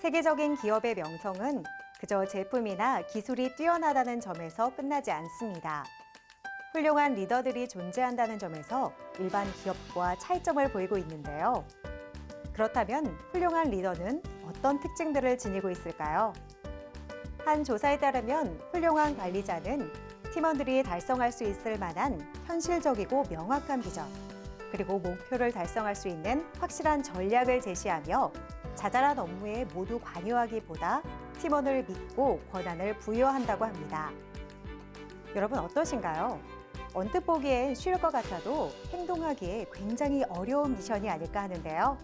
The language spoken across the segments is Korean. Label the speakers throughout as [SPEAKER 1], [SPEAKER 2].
[SPEAKER 1] 세계적인 기업의 명성은 그저 제품이나 기술이 뛰어나다는 점에서 끝나지 않습니다. 훌륭한 리더들이 존재한다는 점에서 일반 기업과 차이점을 보이고 있는데요. 그렇다면 훌륭한 리더는 어떤 특징들을 지니고 있을까요? 한 조사에 따르면 훌륭한 관리자는 팀원들이 달성할 수 있을 만한 현실적이고 명확한 비전, 그리고 목표를 달성할 수 있는 확실한 전략을 제시하며 자잘한 업무에 모두 관여하기보다 팀원을 믿고 권한을 부여한다고 합니다. 여러분 어떠신가요? 언뜻 보기엔 쉬울 것 같아도 행동하기에 굉장히 어려운 미션이 아닐까 하는데요.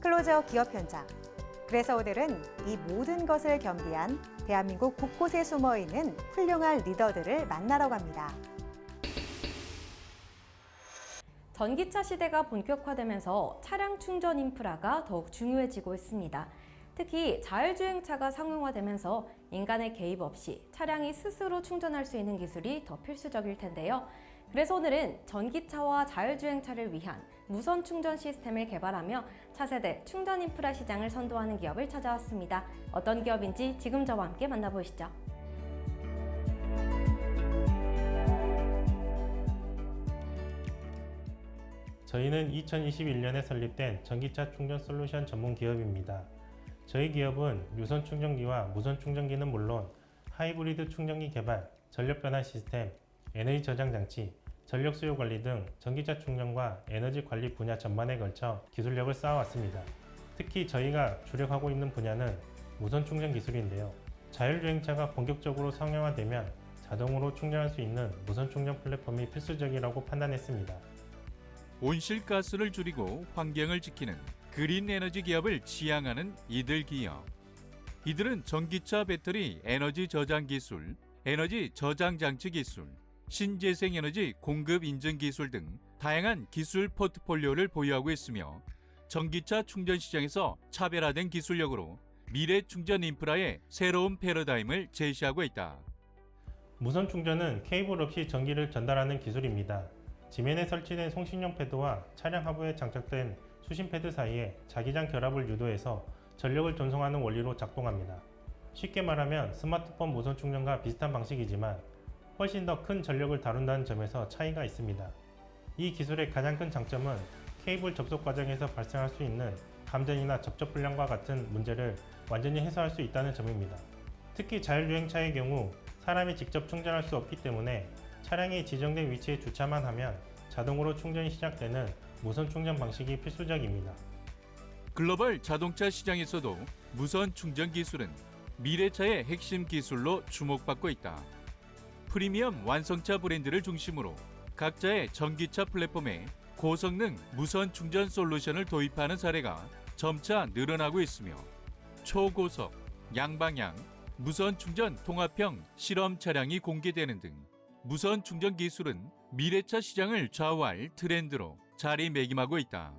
[SPEAKER 1] 클로저 기업 현장. 그래서 오늘은 이 모든 것을 겸비한 대한민국 곳곳에 숨어 있는 훌륭한 리더들을 만나러 갑니다.
[SPEAKER 2] 전기차 시대가 본격화되면서 차량 충전 인프라가 더욱 중요해지고 있습니다. 특히 자율주행차가 상용화되면서 인간의 개입 없이 차량이 스스로 충전할 수 있는 기술이 더 필수적일 텐데요. 그래서 오늘은 전기차와 자율주행차를 위한 무선 충전 시스템을 개발하며 차세대 충전 인프라 시장을 선도하는 기업을 찾아왔습니다. 어떤 기업인지 지금 저와 함께 만나보시죠.
[SPEAKER 3] 저희는 2021년에 설립된 전기차 충전 솔루션 전문 기업입니다. 저희 기업은 유선 충전기와 무선 충전기는 물론 하이브리드 충전기 개발, 전력 변환 시스템, 에너지 저장 장치, 전력 수요 관리 등 전기차 충전과 에너지 관리 분야 전반에 걸쳐 기술력을 쌓아왔습니다. 특히 저희가 주력하고 있는 분야는 무선 충전 기술인데요. 자율주행차가 본격적으로 상용화되면 자동으로 충전할 수 있는 무선 충전 플랫폼이 필수적이라고 판단했습니다.
[SPEAKER 4] 온실가스를 줄이고 환경을 지키는 그린 에너지 기업을 지향하는 이들 기업. 이들은 전기차 배터리 에너지 저장 기술, 에너지 저장 장치 기술, 신재생 에너지 공급 인증 기술 등 다양한 기술 포트폴리오를 보유하고 있으며 전기차 충전 시장에서 차별화된 기술력으로 미래 충전 인프라의 새로운 패러다임을 제시하고 있다.
[SPEAKER 3] 무선 충전은 케이블 없이 전기를 전달하는 기술입니다. 지면에 설치된 송신용 패드와 차량 하부에 장착된 수신 패드 사이에 자기장 결합을 유도해서 전력을 전송하는 원리로 작동합니다. 쉽게 말하면 스마트폰 무선 충전과 비슷한 방식이지만 훨씬 더 큰 전력을 다룬다는 점에서 차이가 있습니다. 이 기술의 가장 큰 장점은 케이블 접속 과정에서 발생할 수 있는 감전이나 접촉 불량과 같은 문제를 완전히 해소할 수 있다는 점입니다. 특히 자율주행차의 경우 사람이 직접 충전할 수 없기 때문에 차량이 지정된 위치에 주차만 하면 자동으로 충전이 시작되는 무선 충전 방식이 필수적입니다.
[SPEAKER 4] 글로벌 자동차 시장에서도 무선 충전 기술은 미래차의 핵심 기술로 주목받고 있다. 프리미엄 완성차 브랜드를 중심으로 각자의 전기차 플랫폼에 고성능 무선 충전 솔루션을 도입하는 사례가 점차 늘어나고 있으며 초고속, 양방향, 무선 충전 통합형 실험 차량이 공개되는 등 무선 충전 기술은 미래차 시장을 좌우할 트렌드로 자리매김하고 있다.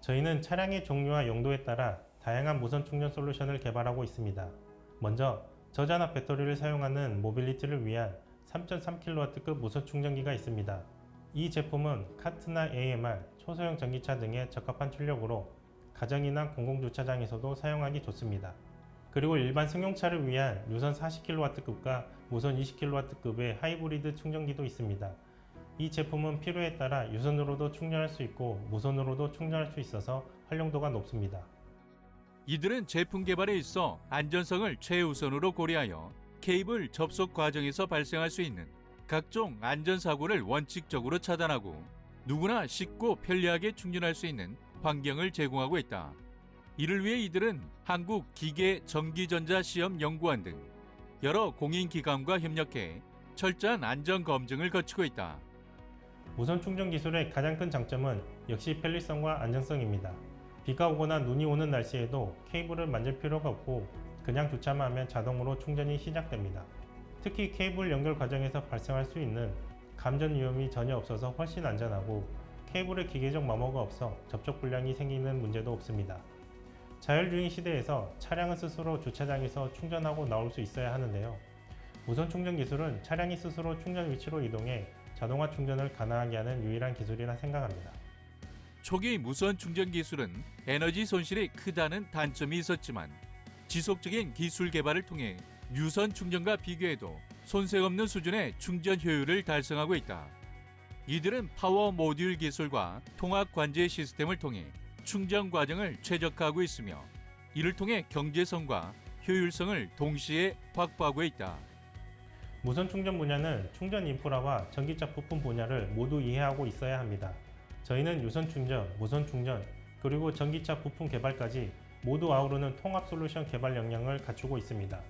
[SPEAKER 3] 저희는 차량의 종류와 용도에 따라 다양한 무선 충전 솔루션을 개발하고 있습니다. 먼저 저전압 배터리를 사용하는 모빌리티를 위한 3.3kW급 무선 충전기가 있습니다. 이 제품은 카트나 AMR, 초소형 전기차 등에 적합한 출력으로 가정이나 공공주차장에서도 사용하기 좋습니다. 그리고 일반 승용차를 위한 유선 40kW급과 무선 20kW급의 하이브리드 충전기도 있습니다. 이 제품은 필요에 따라 유선으로도 충전할 수 있고 무선으로도 충전할 수 있어서 활용도가 높습니다.
[SPEAKER 4] 이들은 제품 개발에 있어 안전성을 최우선으로 고려하여 케이블 접속 과정에서 발생할 수 있는 각종 안전사고를 원칙적으로 차단하고 누구나 쉽고 편리하게 충전할 수 있는 환경을 제공하고 있다. 이를 위해 이들은 한국 기계 전기전자 시험 연구원 등 여러 공인기관과 협력해 철저한 안전 검증을 거치고 있다.
[SPEAKER 3] 무선 충전 기술의 가장 큰 장점은 역시 편리성과 안정성입니다. 비가 오거나 눈이 오는 날씨에도 케이블을 만질 필요가 없고 그냥 주차만 하면 자동으로 충전이 시작됩니다. 특히 케이블 연결 과정에서 발생할 수 있는 감전 위험이 전혀 없어서 훨씬 안전하고 케이블에 기계적 마모가 없어 접촉 불량이 생기는 문제도 없습니다. 자율주행 시대에서 차량은 스스로 주차장에서 충전하고 나올 수 있어야 하는데요. 무선 충전 기술은 차량이 스스로 충전 위치로 이동해 자동화 충전을 가능하게 하는 유일한 기술이라 생각합니다.
[SPEAKER 4] 초기 무선 충전 기술은 에너지 손실이 크다는 단점이 있었지만 지속적인 기술 개발을 통해 유선 충전과 비교해도 손색 없는 수준의 충전 효율을 달성하고 있다. 이들은 파워 모듈 기술과 통합 관제 시스템을 통해 충전 과정을 최적화하고 있으며 이를 통해 경제성과 효율성을 동시에 확보하고 있다.
[SPEAKER 3] 무선 충전 분야는 충전 인프라와 전기차 부품 분야를 모두 이해하고 있어야 합니다. 저희는 유선 충전, 무선 충전, 그리고 전기차 부품 개발까지 모두 아우르는 통합 솔루션 개발 역량을 갖추고 있습니다.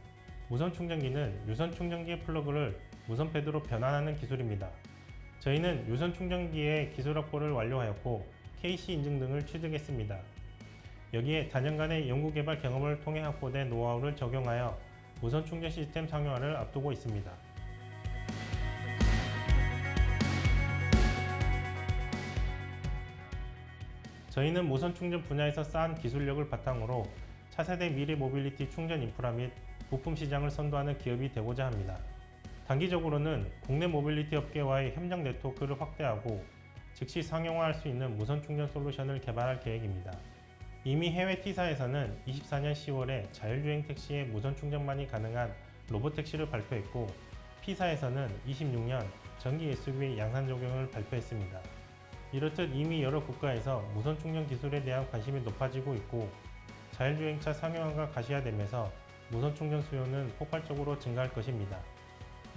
[SPEAKER 3] 무선 충전기는 유선 충전기의 플러그를 무선 패드로 변환하는 기술입니다. 저희는 유선 충전기의 기술 확보를 완료하였고 KC 인증 등을 취득했습니다. 여기에 단연간의 연구 개발 경험을 통해 확보된 노하우를 적용하여 무선 충전 시스템 상용화를 앞두고 있습니다. 저희는 무선 충전 분야에서 쌓은 기술력을 바탕으로 차세대 미래 모빌리티 충전 인프라 및 부품 시장을 선도하는 기업이 되고자 합니다. 단기적으로는 국내 모빌리티 업계와의 협력 네트워크를 확대하고 즉시 상용화할 수 있는 무선 충전 솔루션을 개발할 계획입니다. 이미 해외 T사에서는 24년 10월에 자율주행 택시의 무선 충전만이 가능한 로보택시를 발표했고 P사에서는 26년 전기 SUV 양산 적용을 발표했습니다. 이렇듯 이미 여러 국가에서 무선 충전 기술에 대한 관심이 높아지고 있고 자율주행차 상용화가 가시화되면서 무선 충전 수요는 폭발적으로 증가할 것입니다.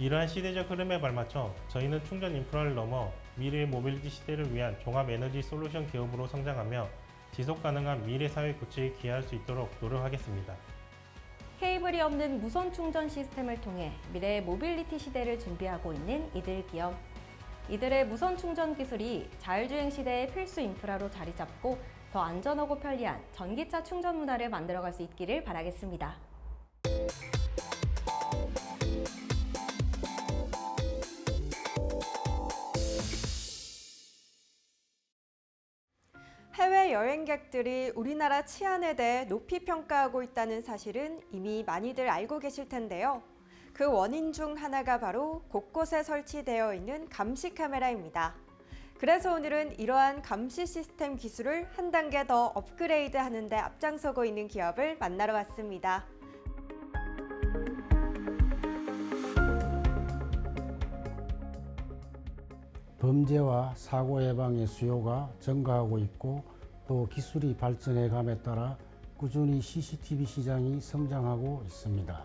[SPEAKER 3] 이러한 시대적 흐름에 발맞춰 저희는 충전 인프라를 넘어 미래의 모빌리티 시대를 위한 종합 에너지 솔루션 기업으로 성장하며 지속 가능한 미래 사회 구축에 기여할 수 있도록 노력하겠습니다.
[SPEAKER 2] 케이블이 없는 무선 충전 시스템을 통해 미래의 모빌리티 시대를 준비하고 있는 이들 기업. 이들의 무선 충전 기술이 자율주행 시대의 필수 인프라로 자리 잡고 더 안전하고 편리한 전기차 충전 문화를 만들어갈 수 있기를 바라겠습니다.
[SPEAKER 5] 여행객들이 우리나라 치안에 대해 높이 평가하고 있다는 사실은 이미 많이들 알고 계실 텐데요. 그 원인 중 하나가 바로 곳곳에 설치되어 있는 감시 카메라입니다. 그래서 오늘은 이러한 감시 시스템 기술을 한 단계 더 업그레이드 하는데 앞장서고 있는 기업을 만나러 왔습니다.
[SPEAKER 6] 범죄와 사고 예방의 수요가 증가하고 있고 또 기술이 발전해 감에 따라 꾸준히 CCTV 시장이 성장하고 있습니다.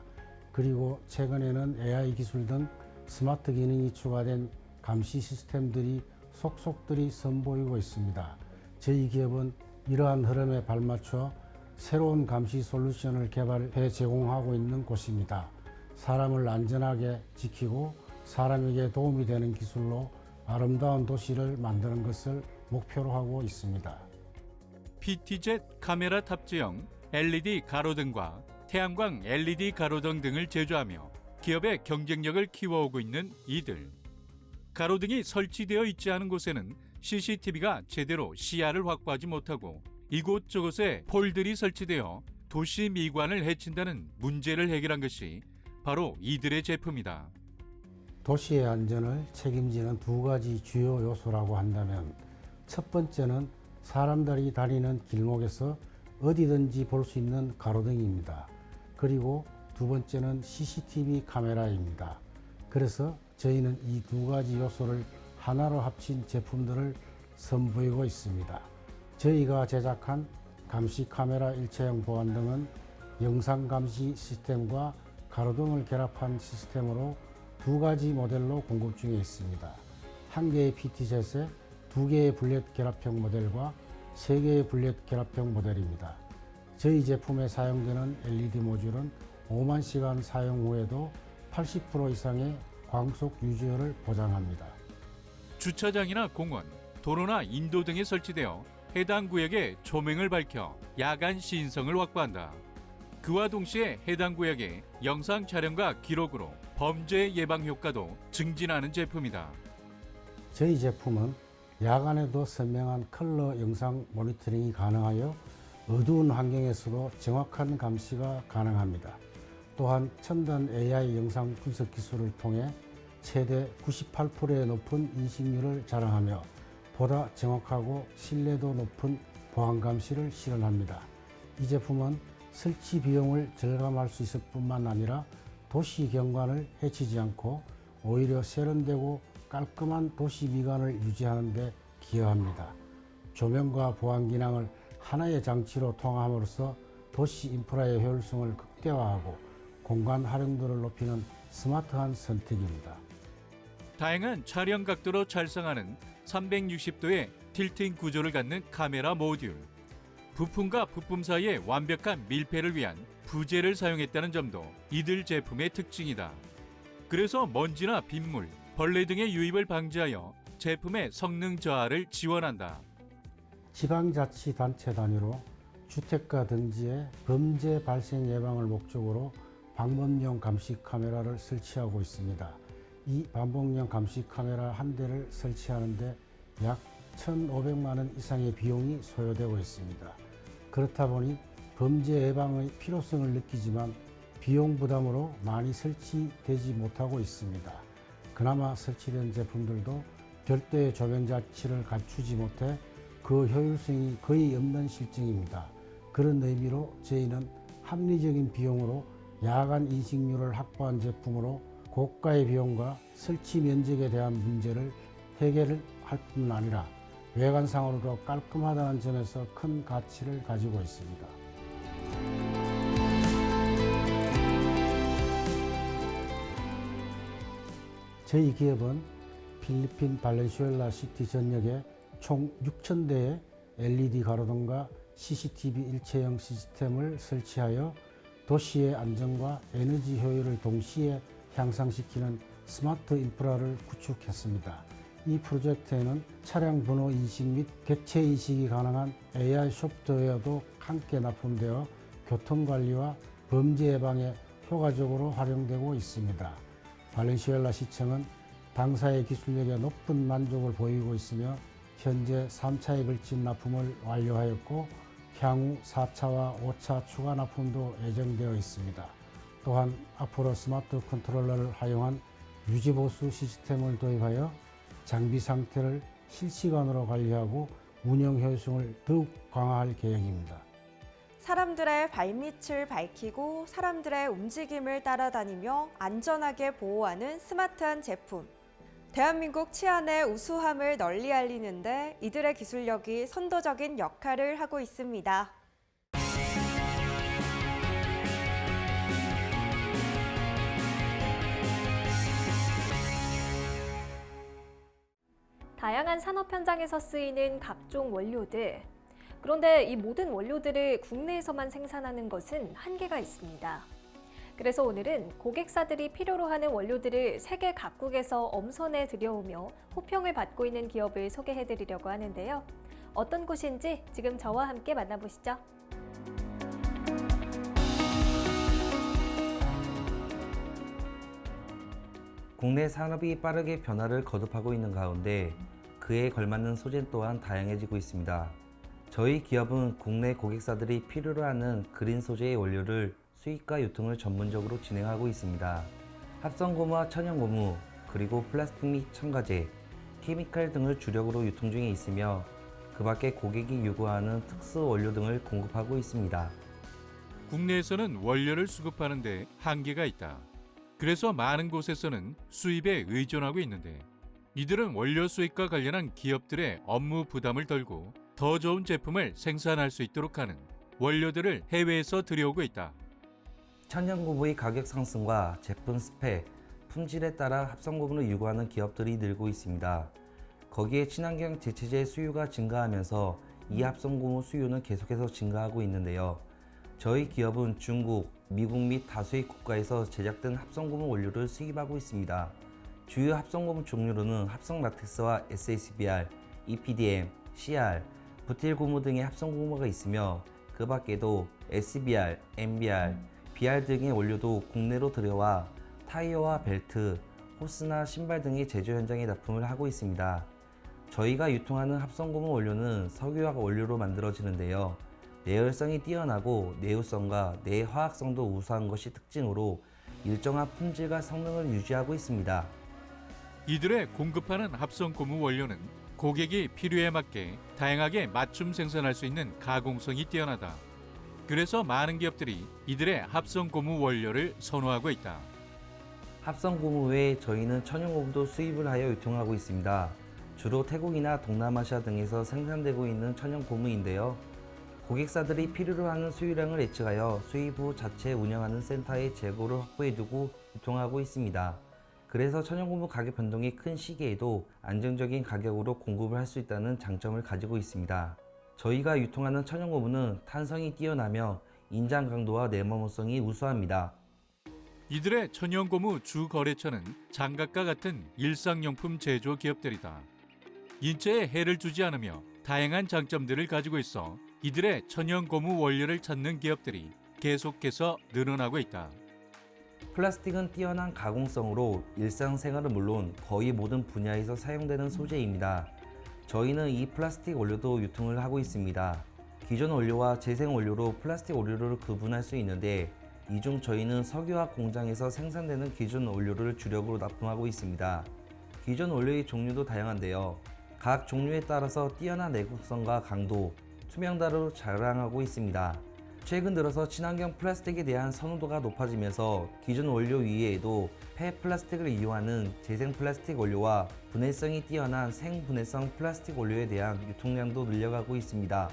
[SPEAKER 6] 그리고 최근에는 AI 기술 등 스마트 기능이 추가된 감시 시스템들이 속속들이 선보이고 있습니다. 저희 기업은 이러한 흐름에 발맞춰 새로운 감시 솔루션을 개발해 제공하고 있는 곳입니다. 사람을 안전하게 지키고 사람에게 도움이 되는 기술로 아름다운 도시를 만드는 것을 목표로 하고 있습니다.
[SPEAKER 4] PTZ 카메라 탑재형 LED 가로등과 태양광 LED 가로등 등을 제조하며 기업의 경쟁력을 키워오고 있는 이들. 가로등이 설치되어 있지 않은 곳에는 CCTV가 제대로 시야를 확보하지 못하고 이곳저곳에 폴들이 설치되어 도시 미관을 해친다는 문제를 해결한 것이 바로 이들의 제품이다.
[SPEAKER 6] 도시의 안전을 책임지는 두 가지 주요 요소라고 한다면 첫 번째는 사람들이 다니는 길목에서 어디든지 볼 수 있는 가로등입니다. 그리고 두 번째는 CCTV 카메라입니다. 그래서 저희는 이 두 가지 요소를 하나로 합친 제품들을 선보이고 있습니다. 저희가 제작한 감시 카메라 일체형 보안 등은 영상 감시 시스템과 가로등을 결합한 시스템으로 두 가지 모델로 공급 중에 있습니다. 한 개의 PT셋에 두 개의 블렛 결합형 모델과 세 개의 블렛 결합형 모델입니다. 저희 제품에 사용되는 LED 모듈은 5만 시간 사용 후에도 80% 이상의 광속 유지율을 보장합니다.
[SPEAKER 4] 주차장이나 공원, 도로나 인도 등에 설치되어 해당 구역에 조명을 밝혀 야간 시인성을 확보한다. 그와 동시에 해당 구역의 영상 촬영과 기록으로 범죄 예방 효과도 증진하는 제품이다.
[SPEAKER 6] 저희 제품은 야간에도 선명한 컬러 영상 모니터링이 가능하여 어두운 환경에서도 정확한 감시가 가능합니다. 또한 첨단 AI 영상 분석 기술을 통해 최대 98%의 높은 인식률을 자랑하며 보다 정확하고 신뢰도 높은 보안 감시를 실현합니다. 이 제품은 설치 비용을 절감할 수 있을 뿐만 아니라 도시 경관을 해치지 않고 오히려 세련되고 깔끔한 도시 미관을 유지하는 데 기여합니다. 조명과 보안 기능을 하나의 장치로 통합함으로써 도시 인프라의 효율성을 극대화하고 공간 활용도를 높이는 스마트한 선택입니다.
[SPEAKER 4] 다양한 촬영 각도로 촬영하는 360도의 틸팅 구조를 갖는 카메라 모듈. 부품과 부품 사이의 완벽한 밀폐를 위한 부재를 사용했다는 점도 이들 제품의 특징이다. 그래서 먼지나 빗물, 벌레 등의 유입을 방지하여 제품의 성능 저하를 지원한다.
[SPEAKER 6] 지방자치단체 단위로 주택가 등지에 범죄 발생 예방을 목적으로 방범용 감시 카메라를 설치하고 있습니다. 이 방범용 감시 카메라 한 대를 설치하는데 약 1,500만 원 이상의 비용이 소요되고 있습니다. 그렇다 보니 범죄 예방의 필요성을 느끼지만 비용 부담으로 많이 설치되지 못하고 있습니다. 그나마 설치된 제품들도 별도의 조명 자치를 갖추지 못해 그 효율성이 거의 없는 실증입니다. 그런 의미로 저희는 합리적인 비용으로 야간 인식률을 확보한 제품으로 고가의 비용과 설치 면적에 대한 문제를 해결할 뿐 아니라 외관상으로도 깔끔하다는 점에서 큰 가치를 가지고 있습니다. 저희 기업은 필리핀 발렌시엘라 시티 전역에 총 6,000대의 LED 가로등과 CCTV 일체형 시스템을 설치하여 도시의 안정과 에너지 효율을 동시에 향상시키는 스마트 인프라를 구축했습니다. 이 프로젝트에는 차량 번호 인식 및 객체 인식이 가능한 AI 소프트웨어도 함께 납품되어 교통관리와 범죄 예방에 효과적으로 활용되고 있습니다. 발렌시엘라 시청은 당사의 기술력에 높은 만족을 보이고 있으며 현재 3차에 걸친 납품을 완료하였고 향후 4차와 5차 추가 납품도 예정되어 있습니다. 또한 앞으로 스마트 컨트롤러를 활용한 유지보수 시스템을 도입하여 장비 상태를 실시간으로 관리하고 운영 효율성을 더욱 강화할 계획입니다.
[SPEAKER 5] 사람들의 발밑을 밝히고 사람들의 움직임을 따라다니며 안전하게 보호하는 스마트한 제품. 대한민국 치안의 우수함을 널리 알리는데 이들의 기술력이 선도적인 역할을 하고 있습니다.
[SPEAKER 7] 다양한 산업 현장에서 쓰이는 각종 원료들. 그런데 이 모든 원료들을 국내에서만 생산하는 것은 한계가 있습니다. 그래서 오늘은 고객사들이 필요로 하는 원료들을 세계 각국에서 엄선해 들여오며 호평을 받고 있는 기업을 소개해 드리려고 하는데요. 어떤 곳인지 지금 저와 함께 만나보시죠.
[SPEAKER 8] 국내 산업이 빠르게 변화를 거듭하고 있는 가운데 그에 걸맞는 소재 또한 다양해지고 있습니다. 저희 기업은 국내 고객사들이 필요로 하는 그린 소재의 원료를 수입과 유통을 전문적으로 진행하고 있습니다. 합성 고무와 천연 고무, 그리고 플라스틱 및 첨가제, 케미칼 등을 주력으로 유통 중에 있으며 그 밖에 고객이 요구하는 특수 원료 등을 공급하고 있습니다.
[SPEAKER 4] 국내에서는 원료를 수급하는 데 한계가 있다. 그래서 많은 곳에서는 수입에 의존하고 있는데 이들은 원료 수입과 관련한 기업들의 업무 부담을 덜고 더 좋은 제품을 생산할 수 있도록 하는 원료들을 해외에서 들여오고 있다.
[SPEAKER 8] 천연고무의 가격 상승과 제품 스펙, 품질에 따라 합성고무를 요구하는 기업들이 늘고 있습니다. 거기에 친환경 제체제 수요가 증가하면서 이 합성고무 수요는 계속해서 증가하고 있는데요. 저희 기업은 중국, 미국 및 다수의 국가에서 제작된 합성고무 원료를 수입하고 있습니다. 주요 합성고무 종류로는 합성 라텍스와 SACBR, EPDM, CR, 부틸 고무 등의 합성 고무가 있으며 그 밖에도 SBR, MBR, BR 등의 원료도 국내로 들여와 타이어와 벨트, 호스나 신발 등의 제조 현장에 납품을 하고 있습니다. 저희가 유통하는 합성고무 원료는 석유화학 원료로 만들어지는데요. 내열성이 뛰어나고 내구성과 내화학성도 우수한 것이 특징으로 일정한 품질과 성능을 유지하고 있습니다.
[SPEAKER 4] 이들의 공급하는 합성 고무 원료는 고객이 필요에 맞게 다양하게 맞춤 생산할 수 있는 가공성이 뛰어나다. 그래서 많은 기업들이 이들의 합성 고무 원료를 선호하고 있다.
[SPEAKER 8] 합성 고무 외에 저희는 천연 고무도 수입을 하여 유통하고 있습니다. 주로 태국이나 동남아시아 등에서 생산되고 있는 천연 고무인데요. 고객사들이 필요로 하는 수유량을 예측하여 수입 후 자체 운영하는 센터에 재고를 확보해두고 유통하고 있습니다. 그래서 천연 고무 가격 변동이 큰 시기에도 안정적인 가격으로 공급을 할 수 있다는 장점을 가지고 있습니다. 저희가 유통하는 천연 고무는 탄성이 뛰어나며 인장 강도와 내모성이 우수합니다.
[SPEAKER 4] 이들의 천연 고무 주 거래처는 장갑과 같은 일상용품 제조 기업들이다. 인체에 해를 주지 않으며 다양한 장점들을 가지고 있어 이들의 천연 고무 원료를 찾는 기업들이 계속해서 늘어나고 있다.
[SPEAKER 8] 플라스틱은 뛰어난 가공성으로 일상생활은 물론 거의 모든 분야에서 사용되는 소재입니다. 저희는 이 플라스틱 원료도 유통을 하고 있습니다. 기존 원료와 재생 원료로 플라스틱 원료를 구분할 수 있는데 이 중 저희는 석유화학 공장에서 생산되는 기존 원료를 주력으로 납품하고 있습니다. 기존 원료의 종류도 다양한데요. 각 종류에 따라서 뛰어난 내구성과 강도, 투명도를 자랑하고 있습니다. 최근 들어서 친환경 플라스틱에 대한 선호도가 높아지면서 기존 원료 위에도 폐 플라스틱을 이용하는 재생 플라스틱 원료와 분해성이 뛰어난 생분해성 플라스틱 원료에 대한 유통량도 늘려가고 있습니다.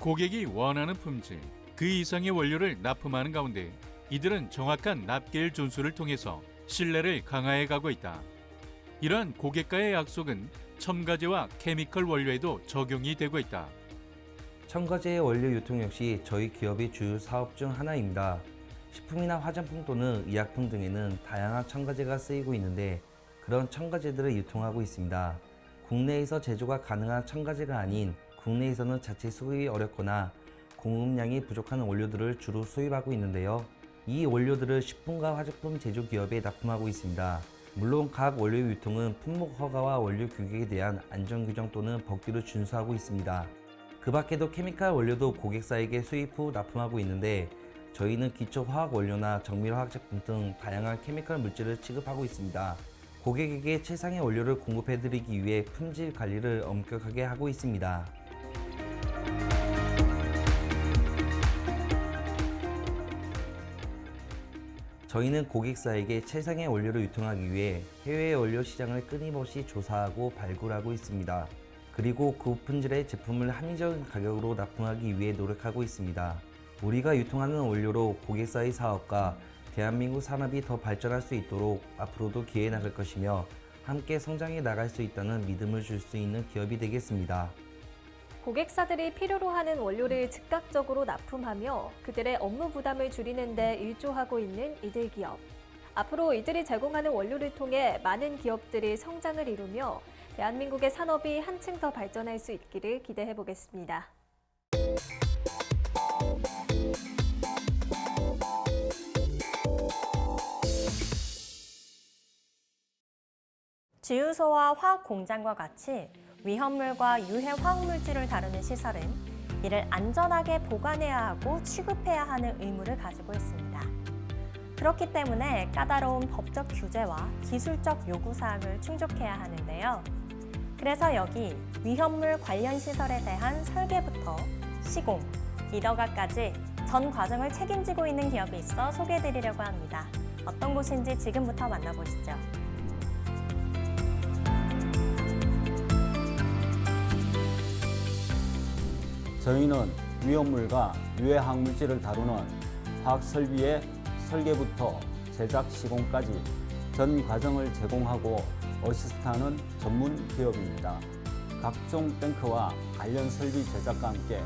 [SPEAKER 4] 고객이 원하는 품질, 그 이상의 원료를 납품하는 가운데 이들은 정확한 납기일 준수를 통해서 신뢰를 강화해 가고 있다. 이러한 고객과의 약속은 첨가제와 케미컬 원료에도 적용이 되고 있다.
[SPEAKER 8] 첨가제의 원료 유통 역시 저희 기업의 주요 사업 중 하나입니다. 식품이나 화장품 또는 의약품 등에는 다양한 첨가제가 쓰이고 있는데 그런 첨가제들을 유통하고 있습니다. 국내에서 제조가 가능한 첨가제가 아닌 국내에서는 자체 수급이 어렵거나 공급량이 부족한 원료들을 주로 수입하고 있는데요. 이 원료들을 식품과 화장품 제조 기업에 납품하고 있습니다. 물론 각 원료 유통은 품목 허가와 원료 규격에 대한 안전 규정 또는 법규를 준수하고 있습니다. 그 밖에도 케미칼 원료도 고객사에게 수입 후 납품하고 있는데 저희는 기초 화학 원료나 정밀 화학 제품 등 다양한 케미칼 물질을 취급하고 있습니다. 고객에게 최상의 원료를 공급해 드리기 위해 품질 관리를 엄격하게 하고 있습니다. 저희는 고객사에게 최상의 원료를 유통하기 위해 해외 원료 시장을 끊임없이 조사하고 발굴하고 있습니다. 그리고 고품질의 제품을 합리적인 가격으로 납품하기 위해 노력하고 있습니다. 우리가 유통하는 원료로 고객사의 사업과 대한민국 산업이 더 발전할 수 있도록 앞으로도 기회해 나갈 것이며 함께 성장해 나갈 수 있다는 믿음을 줄 수 있는 기업이 되겠습니다.
[SPEAKER 7] 고객사들이 필요로 하는 원료를 즉각적으로 납품하며 그들의 업무 부담을 줄이는 데 일조하고 있는 이들 기업. 앞으로 이들이 제공하는 원료를 통해 많은 기업들이 성장을 이루며 대한민국의 산업이 한층 더 발전할 수 있기를 기대해 보겠습니다.
[SPEAKER 9] 주유소와 화학 공장과 같이 위험물과 유해 화학 물질을 다루는 시설은 이를 안전하게 보관해야 하고 취급해야 하는 의무를 가지고 있습니다. 그렇기 때문에 까다로운 법적 규제와 기술적 요구 사항을 충족해야 하는데요. 그래서 여기 위험물 관련 시설에 대한 설계부터 시공, 리더가까지 전 과정을 책임지고 있는 기업이 있어 소개해드리려고 합니다. 어떤 곳인지 지금부터 만나보시죠.
[SPEAKER 10] 저희는 위험물과 유해 항물질을 다루는 화학 설비의 설계부터 제작 시공까지 전 과정을 제공하고 어시스트하는 전문 기업입니다. 각종 탱크와 관련 설비 제작과 함께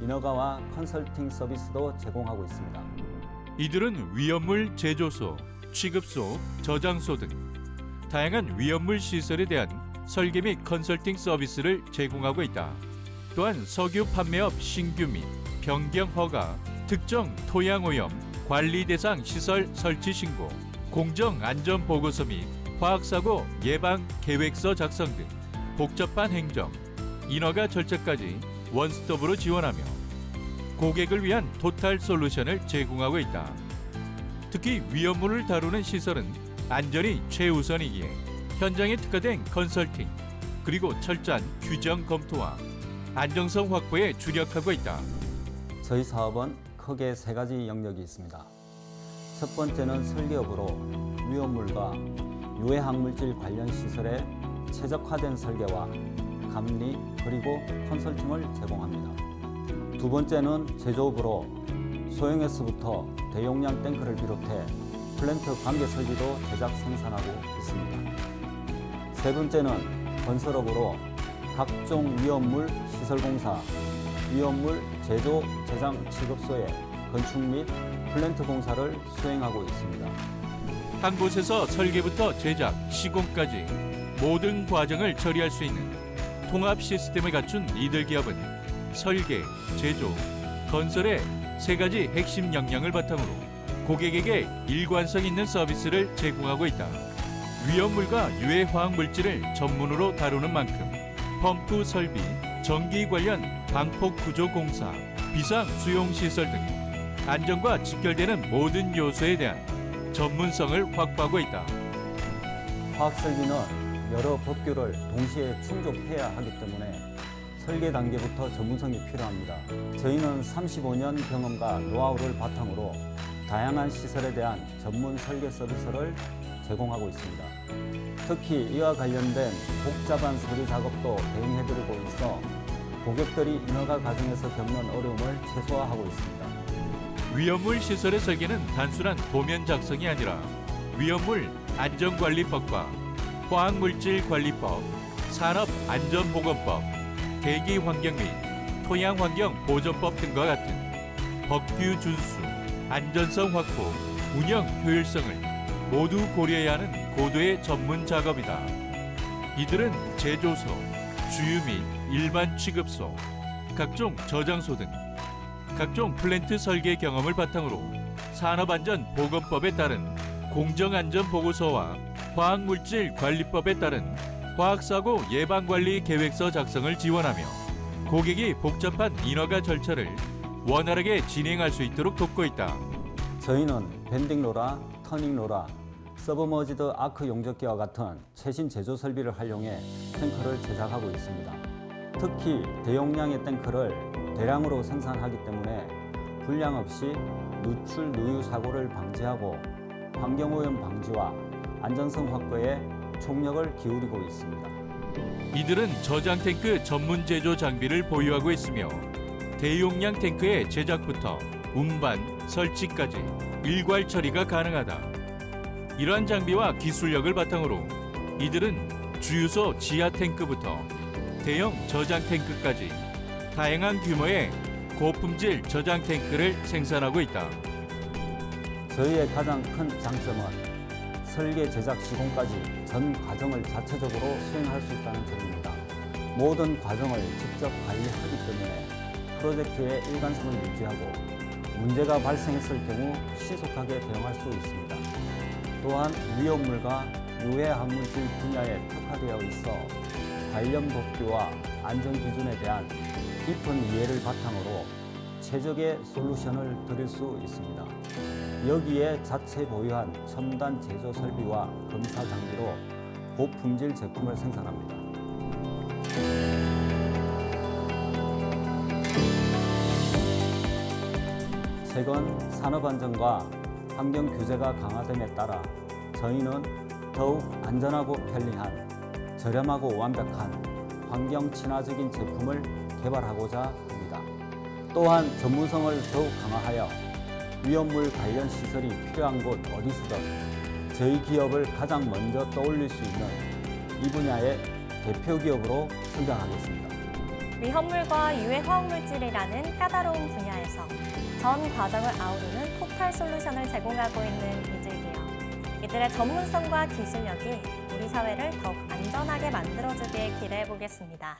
[SPEAKER 10] 인허가와 컨설팅 서비스도 제공하고 있습니다.
[SPEAKER 4] 이들은 위험물 제조소, 취급소, 저장소 등 다양한 위험물 시설에 대한 설계 및 컨설팅 서비스를 제공하고 있다. 또한 석유 판매업 신규 및 변경 허가, 특정 토양 오염, 관리 대상 시설 설치 신고, 공정 안전 보고서 및 화학사고 예방 계획서 작성 등 복잡한 행정, 인허가 절차까지 원스톱으로 지원하며 고객을 위한 토탈 솔루션을 제공하고 있다. 특히 위험물을 다루는 시설은 안전이 최우선이기에 현장에 특화된 컨설팅, 그리고 철저한 규정 검토와 안정성 확보에 주력하고 있다.
[SPEAKER 10] 저희 사업은 크게 세 가지 영역이 있습니다. 첫 번째는 설계업으로 위험물과 유해 항물질 관련 시설에 최적화된 설계와 감리 그리고 컨설팅을 제공합니다. 두 번째는 제조업으로 소형에서부터 대용량 탱크를 비롯해 플랜트 관계 설비도 제작 생산하고 있습니다. 세 번째는 건설업으로 각종 위험물 시설공사, 위험물 제조 제장 취급소의 건축 및 플랜트 공사를 수행하고 있습니다.
[SPEAKER 4] 한 곳에서 설계부터 제작, 시공까지 모든 과정을 처리할 수 있는 통합 시스템을 갖춘 이들 기업은 설계, 제조, 건설의 세 가지 핵심 역량을 바탕으로 고객에게 일관성 있는 서비스를 제공하고 있다. 위험물과 유해 화학 물질을 전문으로 다루는 만큼 펌프 설비, 전기 관련 방폭 구조 공사, 비상 수용 시설 등 안전과 직결되는 모든 요소에 대한 전문성을 확보하고 있다.
[SPEAKER 10] 화학 설비는 여러 법규를 동시에 충족해야 하기 때문에 설계 단계부터 전문성이 필요합니다. 저희는 35년 경험과 노하우를 바탕으로 다양한 시설에 대한 전문 설계 서비스를 제공하고 있습니다. 특히 이와 관련된 복잡한 서류 작업도 대응해드리고 있어 고객들이 인허가 과정에서 겪는 어려움을 최소화하고 있습니다.
[SPEAKER 4] 위험물 시설의 설계는 단순한 도면 작성이 아니라 위험물 안전관리법과 화학물질관리법, 산업안전보건법, 대기환경 및 토양환경보전법 등과 같은 법규 준수, 안전성 확보, 운영 효율성을 모두 고려해야 하는 고도의 전문 작업이다. 이들은 제조소, 주유 및 일반 취급소, 각종 저장소 등 각종 플랜트 설계 경험을 바탕으로 산업안전보건법에 따른 공정안전보고서와 화학물질관리법에 따른 화학사고 예방관리 계획서 작성을 지원하며 고객이 복잡한 인허가 절차를 원활하게 진행할 수 있도록 돕고 있다.
[SPEAKER 10] 저희는 밴딩로라, 터닝로라, 서브머지드 아크 용접기와 같은 최신 제조 설비를 활용해 탱크를 제작하고 있습니다. 특히 대용량의 탱크를 대량으로 생산하기 때문에 불량 없이 누출 누유 사고를 방지하고 환경오염 방지와 안전성 확보에 총력을 기울이고 있습니다.
[SPEAKER 4] 이들은 저장 탱크 전문 제조 장비를 보유하고 있으며 대용량 탱크의 제작부터 운반, 설치까지 일괄 처리가 가능하다. 이러한 장비와 기술력을 바탕으로 이들은 주유소 지하 탱크부터 대형 저장 탱크까지 다양한 규모의 고품질 저장 탱크를 생산하고 있다.
[SPEAKER 10] 저희의 가장 큰 장점은 설계, 제작, 시공까지 전 과정을 자체적으로 수행할 수 있다는 점입니다. 모든 과정을 직접 관리하기 때문에 프로젝트의 일관성을 유지하고 문제가 발생했을 경우 신속하게 대응할 수 있습니다. 또한 위험물과 유해 항물질 분야에 특화되어 있어 관련 법규와 안전 기준에 대한 깊은 이해를 바탕으로 최적의 솔루션을 드릴 수 있습니다. 여기에 자체 보유한 첨단 제조 설비와 검사 장비로 고품질 제품을 생산합니다. 최근 산업 안전과 환경 규제가 강화됨에 따라 저희는 더욱 안전하고 편리한 저렴하고 완벽한 환경 친화적인 제품을 개발하고자 합니다. 또한 전문성을 더욱 강화하여 위험물 관련 시설이 필요한 곳 어디서든 저희 기업을 가장 먼저 떠올릴 수 있는 이 분야의 대표 기업으로 성장하겠습니다.
[SPEAKER 9] 위험물과 유해 화학물질이라는 까다로운 분야에서 전 과정을 아우르는 토탈 솔루션을 제공하고 있는 이들 기업. 이들의 전문성과 기술력이 우리 사회를 더욱 안전하게 만들어주길 기대해 보겠습니다.